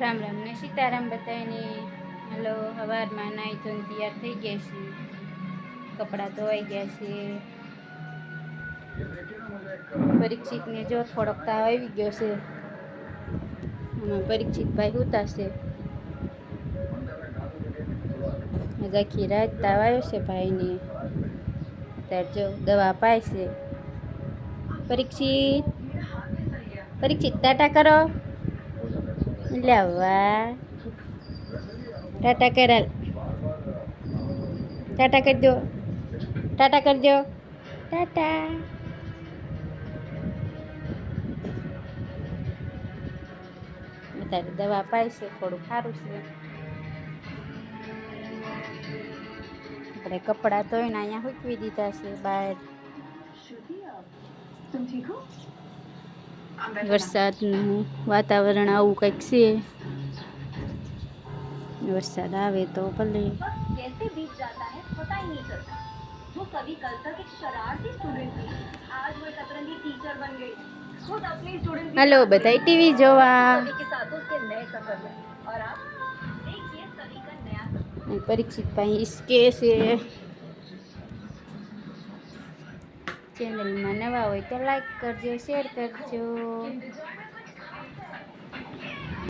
રામ રામ. ને સીતારામ બતાવીને હલો સવારમાં નાહી ધોઈને તૈયાર થઈ ગયા છીએ કપડાં ધોવાઈ ગયા છે. પરીક્ષિતને જો થોડોક તાવ આવી ગયો છે. પરીક્ષિતભાઈ આજ આખી રાત તાવ આવ્યો છે ભાઈને. ત્યારે જો દવા અપાય છે. પરીક્ષિત પરીક્ષિત ટાટા કરો. લે ટાટા કરાલ ટાટા કરી દો ટાટા કરી દો ટાટા અત્યારે દવા પાય છે થોડું સારું છે આપણે કપડાં ધોઈને અહીંયા સૂકવી દીધા છે બહાર વરસાદનું વાતાવરણ આવું કંઈક છે વરસાદ આવે તો ભલે कैसे बीत जाता है पता ही नहीं चलता वो कभी कल तक एक शरारती स्टूडेंट थी आज वो सतरंगी टीचर बन गई खुद अपने स्टूडेंट હલો બધાય ટીવી જોવા सभी के साथ उसके नए सफर में और आप देखिए सभी का नया सफर અહીં પરીક્ષિત ભાઈ ચેનલમાં નવા હોય તો લાઈક કરજો શેર કરજો.